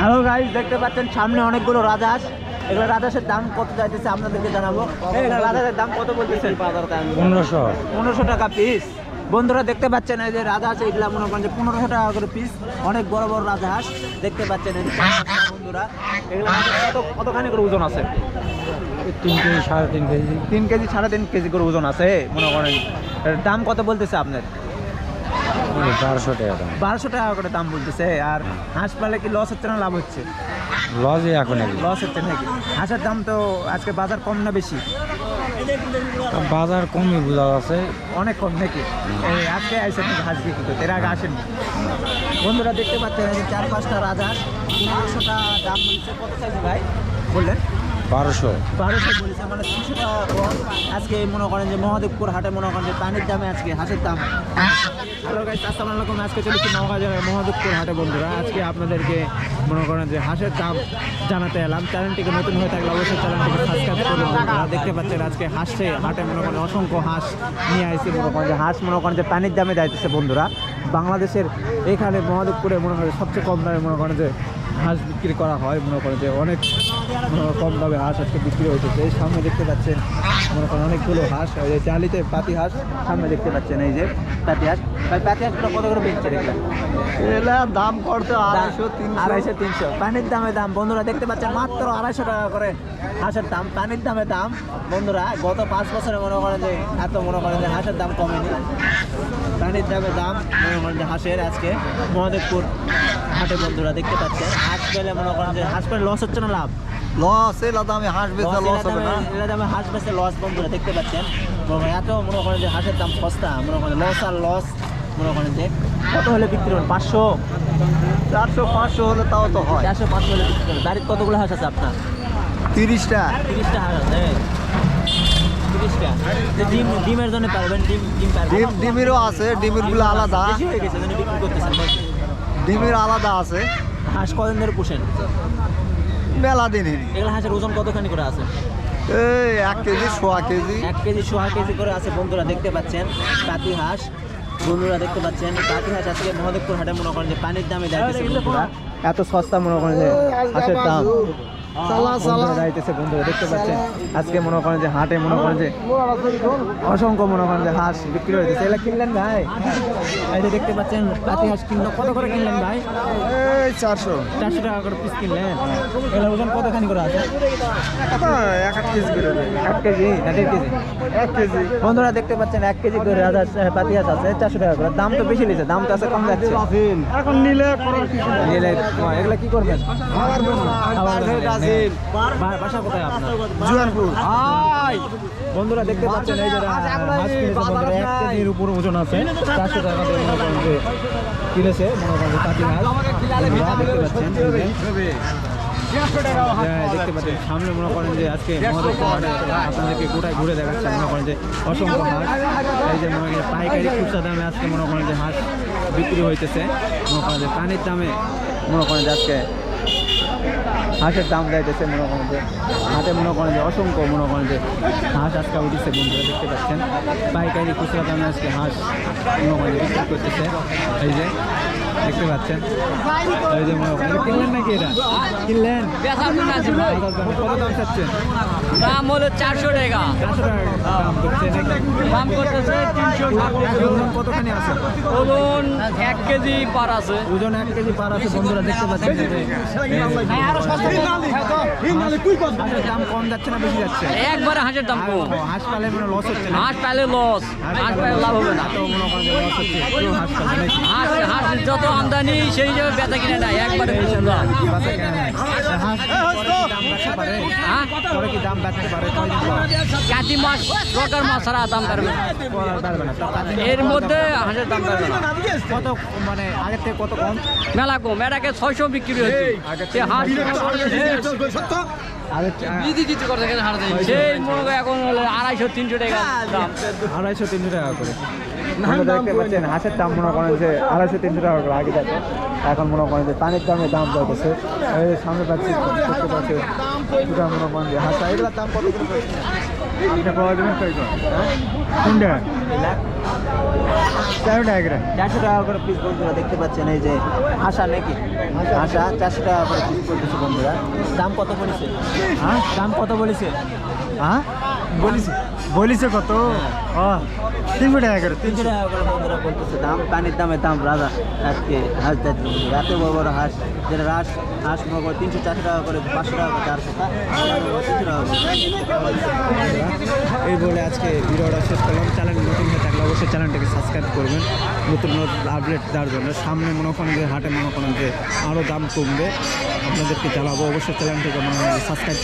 Hello guys দেখতে পাচ্ছেন সামনে অনেকগুলো রাজহাঁস। এগুলো রাজহাঁসের দাম কত চাইতেছে আপনাদেরকে জানাব। এগুলো রাজহাঁসের দাম কত বলতেছেন পনেরোশো। পনেরোশো টাকা পিস বন্ধুরা দেখতে পাচ্ছেন এই যে রাজা রাজহাঁস এগুলো মনে করেন যে পনেরোশো টাকা করে পিস অনেক বড় বড় রাজা রাজহাঁস। দেখতে পাচ্ছেন বন্ধুরা এগুলো কত কতখানি করে ওজন আছে? তিন কেজি সাড়ে তিন কেজি। তিন কেজি সাড়ে তিন কেজি করে ওজন আছে। মনে করেন দাম কত বলতেছে আপনার? বারোশো টাকা দাম। বারোশো টাকা করে দাম বলতেছে আর হাঁস পালে কি লস হচ্ছে না লাভ হচ্ছে? লজে এখন। লস হচ্ছে নাকি? হাঁসের দাম তো আজকে বাজার কম না বেশি? বাজার কমই বোঝা আছে অনেক কম নাকি? এই আজকে আইসেন হাঁস বিক্রি করতে? এর আগে আসেন বন্ধুরা দেখতে পাচ্ছেন চার পাঁচটা রাজহাঁস পনেরোশো টাকা দাম বলছে। কত চাইছে ভাই? বললেন। বারোশো। বারোশো বলেছে মানে আজকে মনে করেন যে মহাদেবপুর হাটে মনে করেন যে পানির দামে আজকে হাঁসের দাম। হ্যালো আলাইকুম। আজকে চলেছি নওগাঁ মহাদেবপুর হাটে, বন্ধুরা। আজকে আপনাদেরকে মনে করেন যে হাঁসের দাম জানাতে এলাম। চ্যানেলটিকে নতুন হয়ে থাকলে অবশ্যই চ্যানেলটিকে সাবস্ক্রাইব করুন দেখতে পাচ্ছেন আজকে হাঁসে, হাটে মনে করেন অসংখ্য হাঁস নিয়ে আসছি মনে করেন যে হাঁস মনে করেন যে পানির দামে যাইতেছে বন্ধুরা। বাংলাদেশের এখানে মহাদেবপুরে মনে করেন সবচেয়ে কম দামে মনে করেন যে হাঁস বিক্রি করা হয় মনে করেন যে অনেক কম দামে হাঁস আজকে বিক্রি হয়েছে এই সামনে দেখতে পাচ্ছেন মনে করেন অনেকগুলো হাঁস ওই যে চালিতে পাতি হাঁস সামনে দেখতে পাচ্ছেন এই যে পাতি হাঁস। ভাই পাতি হাঁসগুলো কত করে বেচছে দেখবেন দাম করতে আড়াইশো তিনশো। পানির দামে দাম বন্ধুরা দেখতে পাচ্ছেন মাত্র আড়াইশো টাকা করে হাঁসের দাম। পানির দামে দাম বন্ধুরা গত পাঁচ বছরে মনে করেন যে এত মনে করেন যে হাঁসের দাম কমেনি। পানির দামে দাম মনে করেন যে হাঁসের আজকে মহাদেবপুর হাটে বন্ধুরা দেখতে পাচ্ছেন? হাঁস পেলে মনে করেন যে হাঁস পেলে লস হচ্ছে না লাভ? লস এলা দামে হাঁস বেচা লস হবে না। এলা দামে হাঁস বেচে লস বন্ধুরা দেখতে পাচ্ছেন? এত মনে করেন যে হাঁসের দাম সস্তা মনে করেন লস আর লস মনে করেন যে কত হলে বিক্রি করবেন পাঁচশো? চারশো পাঁচশো হলে তাও তো হয়। চারশো পাঁচশো হলে বিক্রি করবেন বাড়ির কতগুলো হাঁস আছে আপনার? তিরিশটা। তিরিশটা হাঁস আছে তিরিশটা। ডিম ডিমের জন্য পারবেন ডিম ডিম পারবেন। ডিম ডিমেরও আছে ডিমেরগুলো আলাদা। হয়ে গেছে বিক্রি করতেছেন ডিমের আলাদা আছে। হাঁস কদিন ধরে পুষেন? মেলা দিনই এগুলো হাঁসের ওজন কতখানি করে আছে? এই এক কেজি সোয়া কেজি। এক কেজি সোয়া কেজি করে আছে বন্ধুরা দেখতে পাচ্ছেন। তাঁতি হাঁস বন্ধুরা দেখতে পাচ্ছেন। তাঁতি হাঁস আজকে মহাদেবপুর হাটে মনে করেন যে পানির দামে বন্ধুরা। এত সস্তা মনে করেন যে হাঁসের দাম। যাইতেছে বন্ধুরা দেখতে পাচ্ছেন? আজকে মনে করেন যে হাটে মনে করেন যে অসংখ্য মনে করেন যে হাঁস বিক্রি হয়েছে। এগুলো কিনলেন ভাই? এই যে দেখতে পাচ্ছেন পাতি হাঁস কিনলো। কত করে কিনলেন ভাই? এই চারশো। চারশো টাকা করে পিস কিনলেন। এগুলো ওজন কতখানি করে আছে? এক আট কেজি করে এক কেজি? না দেড় কেজি? এক কেজি। বন্ধুরা দেখতে পাচ্ছেন এক কেজি করে রাজা পাতি হাঁস আছে চারশো টাকা করে। দাম তো বেশি নিচ্ছে দাম তো আছে কম যাচ্ছে। এখন নিলে করার কিছু নেই। নিলে এগুলা কি করবেন? খাবার বাসা কোথায় আপনার? বন্ধুরা দেখতে পাচ্ছেন এই যে এক কেজির উপর ওজন আছে চারশো টাকা দিয়ে মনে করেন যে কিনেছে মনে করেন পাতি হাঁস। দেখতে পাচ্ছেন হ্যাঁ, দেখতে পাচ্ছেন সামনে মনে করেন যে আজকে আপনাদেরকে গোটায় ঘুরে দেখাচ্ছে মনে করেন যে অসংখ্য হাঁস। এই যে মনে করেন পাইকারি খুচরা দামে আজকে মনে করেন যে হাঁস বিক্রি হইতেছে মনে করেন যে পানির দামে মনে করেন যে আজকে হাঁসের দাম যাইতেছে মনে করেন যে হাটে মনে করেন যে অসংখ্য মনে করেন যে হাঁস আজকে উঠেছে বন্ধুরা দেখতে পাচ্ছেন। পাইকারি খুচরা দামে আজকে হাঁস মনে করেন বিক্রি করতেছে। এই যে দেখতে পাচ্ছেন। এই যে মনে করেন কিনলেন নাকি এটা কিনলেন? কত দাম চাচ্ছেন? দাম হলো চারশো টাকা। চারশো টাকা দাম করছে দাম করতেছে তিনশো কতখানি আছে? ওজন এক কেজি পার আছে। ওজন এক কেজি পার আছে বন্ধুরা দেখতে পাচ্ছেন। যে হাঁসের দাম কম যাচ্ছে না বেশি যাচ্ছে একবারে হাঁসের দাম কম। হাঁস পালে মানে লস হচ্ছে না হাঁস পাইলে লস হাঁস পাইলে লাভ হবে না। তো করেন যে লস হচ্ছে কেউ হাঁস হাঁস হাঁস যত আমদানি সেই হিসাবে বেচা কিনে একবারে নাই। পারে হ্যাঁ? কাতি রকার মাস ছাড়া দাম পারবে এর মধ্যে হাঁসের দাম পারবে কত মানে আগের থেকে কত কম? মেলা কম। আগে ছয়শো বিক্রি হচ্ছে সে হাঁস মনে এখন আড়াইশো তিনশো টাকা আড়াইশো তিনশো টাকা করে। বন্ধুরা দেখতে পাচ্ছেন হাঁসের দাম মনে করেন যে আড়াইশো তিনশো টাকা করে আগে থাকে এখন মনে করেন যে পানির দামে দাম যাইতেছে। এই যে সামনে পাচ্ছি দেখতে পাচ্ছি এটা মনে করেন যে হাঁস। এগুলোর দাম কত করে? এটা পাওয়া যাবে টাকা করে? চারশো টাকা করে পিস বন্ধুরা দেখতে পাচ্ছেন এই যে আশা নাকি? আশা চারশো টাকা করে পিস করতেছে বন্ধুরা। দাম কত বলেছে হ্যাঁ? দাম কত বলেছে? হ্যাঁ? বলিস বলিছে কত? ও তিনশো টাকা করে তিনশো। টাকা করে বন্ধুরা বলতেছে দাম পানির দামে দাম রাজা আজকে হাঁস যাচ্ছে রাতে বড় বড় হাঁস যেটা হাঁস হাঁস মনে করো তিনশো চারশো টাকা করে পাঁচশো টাকা করে চারশো টাকা। এই বলে আজকে ভিডিওটা শেষ করলাম। চ্যানেল নতুন হয়ে থাকলে অবশ্যই চ্যানেলটাকে সাবস্ক্রাইব করবেন। নতুন নতুন আপডেট দেওয়ার জন্য। সামনে মনে করেন যে হাটে মনে করেন যে আরও দাম কমবে। আপনাদেরকে জানাব। অবশ্যই চ্যানেলটাকে মনে সাবস্ক্রাইব